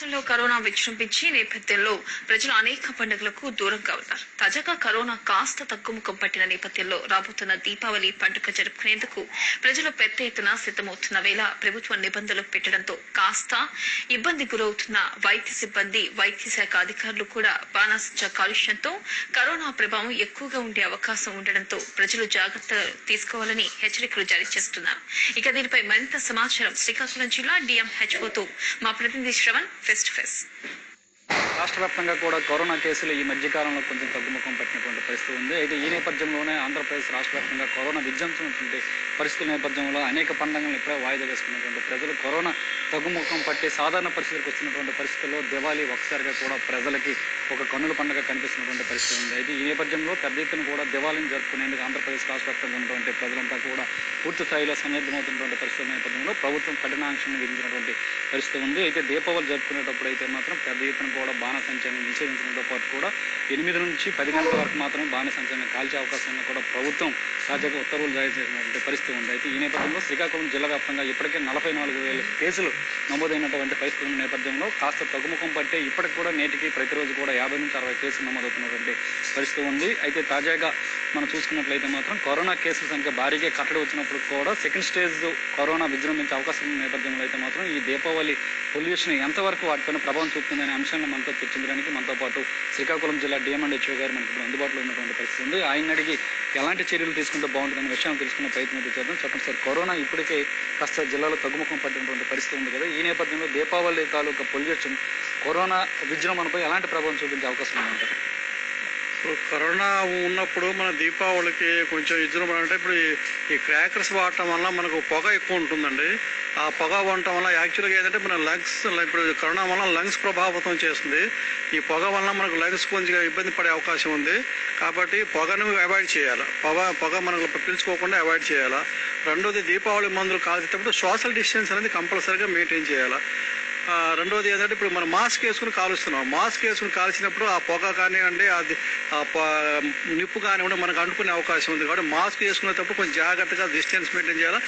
రాష్ట్రంలో కరోనా విజృంభించి నేపథ్యంలో ప్రజలు అనేక పండుగలకు దూరంగా ఉన్నారు. తాజాగా కరోనా కాస్త తగ్గుముఖం పట్టిన నేపథ్యంలో రాబోతున్న దీపావళి పండుగ జరుపుకునేందుకు ప్రజలు పెద్ద ఎత్తున సిద్దమవుతున్న వేళ ప్రభుత్వ నిబంధనలు పెట్టడంతో కాస్త ఇబ్బంది గురవుతున్న వైద్య సిబ్బంది వైద్య శాఖ అధికారులు కూడా బాణాసంచ కాలుష్యంతో కరోనా ప్రభావం ఎక్కువగా ఉండే అవకాశం ఉండడంతో ప్రజలు జాగ్రత్త తీసుకోవాలని హెచ్చరికలు జారీ చేస్తున్నారు. ఇక దీనిపై మరింత సమాచారం శ్రీకాకుళం జిల్లా డిఎంహెచ్ఓతో మా ప్రతినిధి శ్రవణ్ face to face. రాష్ట్ర వ్యాప్తంగా కూడా కరోనా కేసులు ఈ మధ్య కాలంలో కొంచెం తగ్గుముఖం పట్టినటువంటి పరిస్థితి ఉంది. అయితే ఈ నేపథ్యంలోనే ఆంధ్రప్రదేశ్ రాష్ట్ర వ్యాప్తంగా కరోనా విజృంభించినటువంటి పరిస్థితుల నేపథ్యంలో అనేక పండుగలను ఇప్పుడే వాయిదా వేసుకున్నటువంటి ప్రజలు కరోనా తగ్గుముఖం పట్టి సాధారణ పరిస్థితులకు వస్తున్నటువంటి పరిస్థితుల్లో దివాళీ ఒకసారిగా కూడా ప్రజలకి ఒక కన్నుల పండుగ కనిపిస్తున్నటువంటి పరిస్థితి ఉంది. అయితే ఈ నేపథ్యంలో పెద్ద ఎత్తున కూడా దివాళీని జరుపుకునేందుకు ఆంధ్రప్రదేశ్ రాష్ట్ర వ్యాప్తంగా ఉన్నటువంటి ప్రజలంతా కూడా పూర్తి స్థాయిలో సన్నద్ధమవుతున్నటువంటి పరిస్థితుల నేపథ్యంలో ప్రభుత్వం కఠినాంక్షను విధించినటువంటి పరిస్థితి ఉంది. అయితే దీపావళి జరుపుకునేటప్పుడు అయితే మాత్రం పెద్ద ఎత్తున కూడా బాణసంచాన్ని నిషేధించడంతో పాటు కూడా ఎనిమిది నుంచి పది గంటల వరకు మాత్రమే బాణసంచాన్ని కాల్చే అవకాశాన్ని కూడా ప్రభుత్వం తాజాగా ఉత్తర్వులు జారీ చేసినటువంటి పరిస్థితి ఉంది. అయితే ఈ నేపథ్యంలో శ్రీకాకుళం జిల్లా వ్యాప్తంగా ఇప్పటికే నలభై నాలుగు వేల కేసులు నమోదైనటువంటి పరిస్థితుల నేపథ్యంలో కాస్త తగ్గుముఖం పట్టే ఇప్పటికి కూడా నేటికి ప్రతిరోజు కూడా యాభై నుంచి అరవై కేసులు నమోదవుతున్నటువంటి పరిస్థితి ఉంది. అయితే తాజాగా మనం చూసుకున్నట్లయితే మాత్రం కరోనా కేసుల సంఖ్య భారీగా కట్టడి వచ్చినప్పుడు కూడా సెకండ్ స్టేజ్ కరోనా విజృంభించే అవకాశం ఉన్న నేపథ్యంలో అయితే మాత్రం ఈ దీపావళి పొల్యూషన్ ఎంతవరకు వాటిపైన ప్రభావం చూపుతుందనే అంశాన్ని మనతో చర్చించడానికి మనతో పాటు శ్రీకాకుళం జిల్లా డిఎంఎండ్ హెచ్ఓ గారు మనకి ఇప్పుడు అందుబాటులో ఉన్నటువంటి పరిస్థితి ఉంది. ఆయన అడిగి ఎలాంటి చర్యలు తీసుకుంటే బాగుంటుందనే విషయం తెలుసుకునే ప్రయత్నం అయితే చేద్దాం. చెప్పండి సార్ కరోనా ఇప్పటికే కాస్త జిల్లాలో తగ్గుముఖం పట్టినటువంటి పరిస్థితి ఉంది కదా. ఈ నేపథ్యంలో దీపావళి తాలూకా పొల్యూషన్ కరోనా విజృంభణపై ఎలాంటి ప్రభావం చూపించే అవకాశం ఉందంటారు? ఇప్పుడు కరోనా ఉన్నప్పుడు మన దీపావళికి కొంచెం విజృంభణ అంటే ఇప్పుడు ఈ క్రాకర్స్ వాడటం వల్ల మనకు పొగ ఎక్కువ ఉంటుందండి. ఆ పొగ ఉండటం వల్ల యాక్చువల్గా ఏంటంటే మన లంగ్స్ ఇప్పుడు కరోనా వల్ల లంగ్స్ ప్రభావితం చేస్తుంది. ఈ పొగ వల్ల మనకు లంగ్స్ కొంచెం ఇబ్బంది పడే అవకాశం ఉంది. కాబట్టి పొగను అవాయిడ్ చేయాలి. పొగ పొగ మనకు పీల్చుకోకుండా అవాయిడ్ చేయాలి. రెండోది దీపావళి మందులు కాల్చేటప్పుడు సోషల్ డిస్టెన్స్ అనేది కంపల్సరీగా మెయింటైన్ చేయాలి. రెండోది ఏంటంటే ఇప్పుడు మనం మాస్క్ వేసుకుని కాలుస్తున్నాం. మాస్క్ వేసుకుని కాల్చినప్పుడు ఆ పొగ కానివ్వండి అది ఆ ప- నిప్పు కానివ్వండి మనకు అంటుకునే అవకాశం ఉంది కాబట్టి మాస్క్ వేసుకునేటప్పుడు కొంచెం జాగ్రత్తగా డిస్టెన్స్ మెయింటైన్ చేయాలి.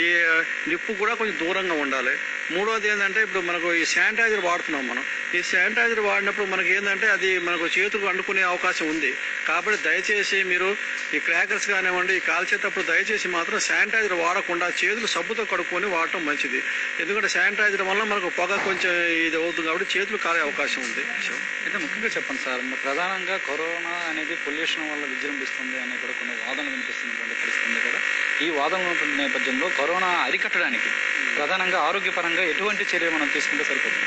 ఈ నిప్పు కూడా కొంచెం దూరంగా ఉండాలి. మూడోది ఏంటంటే ఇప్పుడు మనకు ఈ శానిటైజర్ వాడుతున్నాం మనం. ఈ శానిటైజర్ వాడినప్పుడు మనకి ఏంటంటే అది మనకు చేతులకు అంటుకునే అవకాశం ఉంది. కాబట్టి దయచేసి మీరు ఈ క్రాకర్స్ కానివ్వండి ఈ కాల్చేటప్పుడు దయచేసి మాత్రం శానిటైజర్ వాడకుండా చేతులు సబ్బుతో కడుక్కొని వాడటం మంచిది. ఎందుకంటే శానిటైజర్ వల్ల మనకు పొగ కొంచెం ఇది అవుతుంది కాబట్టి చేతులు కాలే అవకాశం ఉంది. అయితే ముఖ్యంగా చెప్పండి సార్. ప్రధానంగా కరోనా అనేది పొల్యూషన్ వల్ల విజృంభిస్తుంది అనే కూడా కొన్ని వాదనలు వినిపిస్తున్నటువంటి పరిస్థితి ఉంది కదా. ఈ వాదనలు నేపథ్యంలో కరోనా అరికట్టడానికి ప్రధానంగా ఆరోగ్యపరంగా ఎటువంటి చర్య మనం తీసుకుంటే సరిపోతుంది?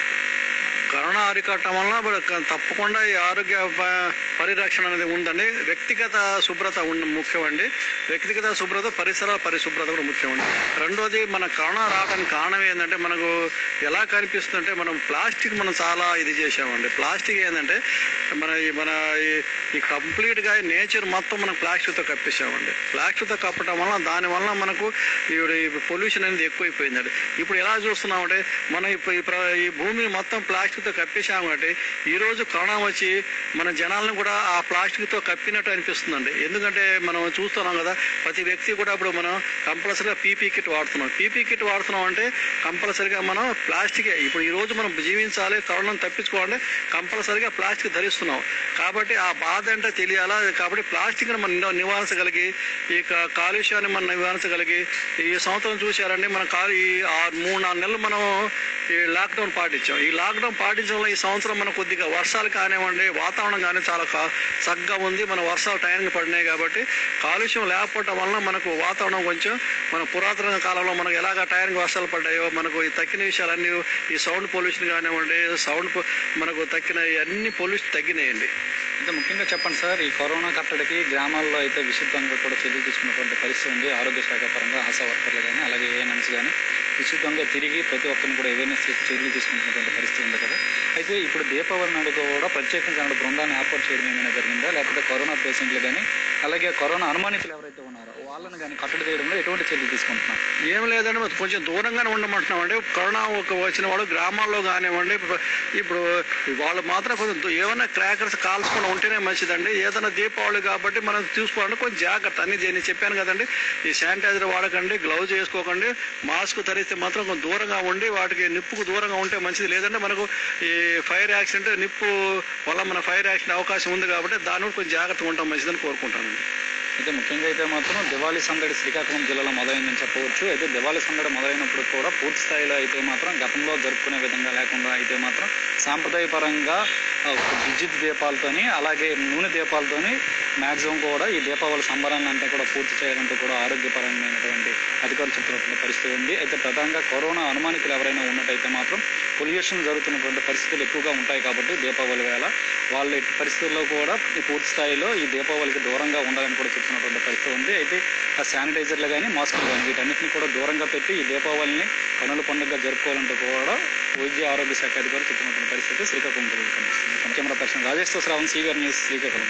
కరోనా అరికట్టడం వల్ల తప్పకుండా ఈ ఆరోగ్య ప- పరిరక్షణ అనేది ఉందండి. వ్యక్తిగత శుభ్రత ఉండ ముఖ్యమండి. వ్యక్తిగత శుభ్రత పరిసర పరిశుభ్రత కూడా ముఖ్యమండి. రెండోది మన కరోనా రావడానికి కారణం ఏంటంటే మనకు ఎలా కనిపిస్తుందంటే మనం ప్లాస్టిక్ మనం చాలా ఇది చేసామండి ప్లాస్టిక్ ఏంటంటే మన ఈ మన ఈ- ఈ కంప్లీట్గా నేచర్ మొత్తం మనం ప్లాస్టిక్తో కప్పేసామండి ప్లాస్టిక్తో కప్పడం వల్ల దానివల్ల మనకు ఈ పొల్యూషన్ అనేది ఎక్కువైపోయిందండి. ఇప్పుడు ఎలా చూస్తున్నామంటే మనం ఇప్పుడు ఈ ప్ర- ఈ భూమిని మొత్తం ప్లాస్టిక్తో కప్పేసాము కాబట్టి ఈ రోజు కరోనా వచ్చి మన జనాలను కూడా ఆ ప్లాస్టిక్తో కప్పినట్టు అనిపిస్తుందండి. ఎందుకంటే మనం చూస్తున్నాం కదా ప్రతి వ్యక్తి కూడా ఇప్పుడు మనం కంపల్సరీగా పీపీ కిట్ వాడుతున్నాం. పీపీ కిట్ వాడుతున్నాం అంటే కంపల్సరీగా మనం ప్లాస్టికే. ఇప్పుడు ఈ రోజు మనం జీవించాలి కరోనాను తప్పించుకోవాలంటే కంపల్సరీగా ప్లాస్టిక్ ధరిస్తున్నాం. కాబట్టి ఆ బాధ అంటే తెలియాలా? కాబట్టి ప్లాస్టిక్ని మనం నివారించగలిగి ఈ కాలుష్యాన్ని మనం నివారించగలిగి ఈ సంవత్సరం చూశారండి మన కాలు ఈ ఆ మూడు నాలుగు నెలలు మనం ఈ లాక్డౌన్ పాటించాం. ఈ లాక్డౌన్ పాటించడం వల్ల ఈ సంవత్సరం మనం కొద్దిగా వర్షాలు కానివ్వండి వాతావరణం కానీ చాలా చక్కగా ఉంది. మన వర్షాలు టైంకి పడినాయి కాబట్టి కాలుష్యం లేకపోవడం వలన మనకు వాతావరణం కొంచెం మన పురాతన కాలంలో మనకు ఎలాగ టైంకి వర్షాలు పడ్డాయో మనకు ఈ తక్కిన విషయాలన్నీ ఈ సౌండ్ పొల్యూషన్ కానివ్వండి సౌండ్ మనకు తక్కిన అన్ని పొల్యూషన్ తగ్గినాయండి. అయితే ముఖ్యంగా చెప్పండి సార్ ఈ కరోనా కట్టడికి గ్రామాల్లో అయితే విస్తృతంగా కూడా చర్యలు తీసుకున్నటువంటి పరిస్థితి ఉంది. ఆరోగ్య శాఖ పరంగా ఆశా వర్కర్లు కానీ అలాగే ఏఎన్ఎంస్ కానీ విస్తృతంగా తిరిగి ప్రతి ఒక్కరిని కూడా అవేర్నెస్ చర్యలు తీసుకుంటున్నటువంటి పరిస్థితి ఉంది కదా. అయితే ఇప్పుడు దీపావళి నాడు కూడా ప్రత్యేకంగా నాడు బృందాన్ని ఏర్పాటు చేయడం ఏమైనా జరిగిందా? లేకపోతే కరోనా పేషెంట్లు కానీ అలాగే కరోనా అనుమానితులు ఎవరైతే ఉన్నారో వాళ్ళని కానీ కట్టడి చేయడంలో ఎటువంటి చర్యలు తీసుకుంటున్నాం? ఏం లేదండి కొంచెం దూరంగానే ఉండమంటున్నాం అండి కరోనా ఒక వచ్చిన వాళ్ళు గ్రామాల్లో కానివ్వండి ఇప్పుడు- ఇప్పుడు వాళ్ళు మాత్రం కొంచెం ఏమైనా క్రాకర్స్ కాల్చకుండా ఉంటేనే మంచిదండి. ఏదైనా దీపావళి కాబట్టి మనం చూసుకోవాలంటే కొంచెం జాగ్రత్త. అన్ని నేను చెప్పాను కదండి. ఈ శానిటైజర్ వాడకండి గ్లౌజ్ వేసుకోకండి మాస్క్ ధరిస్తే మాత్రం కొంచెం దూరంగా ఉండి వాటికి నిప్పుకు దూరంగా ఉంటే మంచిది. లేదంటే మనకు ఈ ఫైర్ యాక్సిడెంట్ నిప్పు వల్ల మన ఫైర్ యాక్సిడెంట్ అవకాశం ఉంది కాబట్టి దాని కూడా కొంచెం జాగ్రత్తగా ఉంటాం మంచిదని కోరుకుంటానండి. అయితే ముఖ్యంగా అయితే మాత్రం దివాళీ సందడి శ్రీకాకుళం జిల్లాలో మొదలైందని చెప్పవచ్చు. అయితే దివాళీ సందడి మొదలైనప్పుడు కూడా పూర్తి స్థాయిలో అయితే మాత్రం గతంలో జరుపుకునే విధంగా లేకుండా అయితే మాత్రం సాంప్రదాయపరంగా విద్యుత్ దీపాలతోని అలాగే నూనె దీపాలతోని మ్యాక్సిమం కూడా ఈ దీపావళి సంబరాన్ని అంతా కూడా పూర్తి చేయాలంటూ కూడా ఆరోగ్యపరమైనటువంటి అధికారులు చెప్తున్నటువంటి పరిస్థితి ఉంది. అయితే ప్రధానంగా కరోనా అనుమానికులు ఎవరైనా ఉన్నట్టయితే మాత్రం పొల్యూషన్ జరుగుతున్నటువంటి పరిస్థితులు ఎక్కువగా ఉంటాయి కాబట్టి దీపావళి వేళ వాళ్ళ పరిస్థితుల్లో కూడా ఈ పూర్తి స్థాయిలో ఈ దీపావళికి దూరంగా ఉండాలని కూడా చెప్తున్నటువంటి పరిస్థితి ఉంది. అయితే ఆ శానిటైజర్లు కానీ మాస్కులు కానీ వీటన్నిటిని కూడా దూరంగా పెట్టి ఈ దీపావళిని కనుల పండుగగా జరుపుకోవాలంటూ కూడా వైద్య ఆరోగ్య శాఖ అధికారులు చెప్తున్నటువంటి పరిస్థితి శ్రీకాకుళం జిల్లాలో కనిపిస్తుంది. కెమెరా పర్సన్ రాజేశ్వర శ్రావణ్ సీగర్ న్యూస్ శ్రీకాకుళం